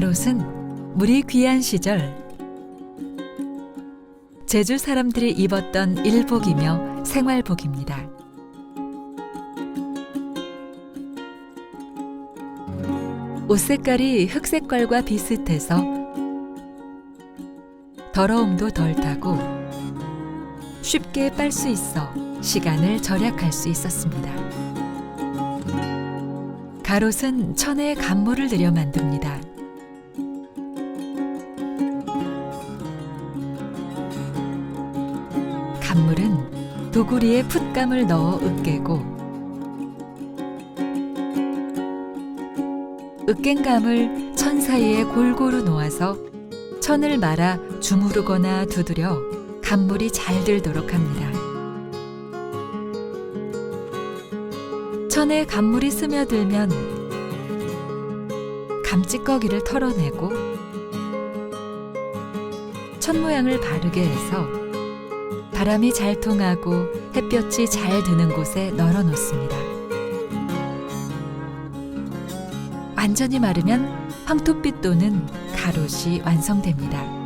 가롯은 물이 귀한 시절 제주 사람들이 입었던 일복이며 생활복입니다. 옷 색깔이 흑색깔과 비슷해서 더러움도 덜 타고 쉽게 빨 수 있어 시간을 절약할 수 있었습니다. 가롯은 천에 간물을 들여 만듭니다. 간물은 도구리에 풋감을 넣어 으깨고 으깬 감을 천 사이에 골고루 놓아서 천을 말아 주무르거나 두드려 간물이 잘 들도록 합니다. 천에 간물이 스며들면 감찌꺼기를 털어내고 천 모양을 바르게 해서 바람이 잘 통하고 햇볕이 잘 드는 곳에 널어 놓습니다. 완전히 마르면 황토빛 또는 가롯이 완성됩니다.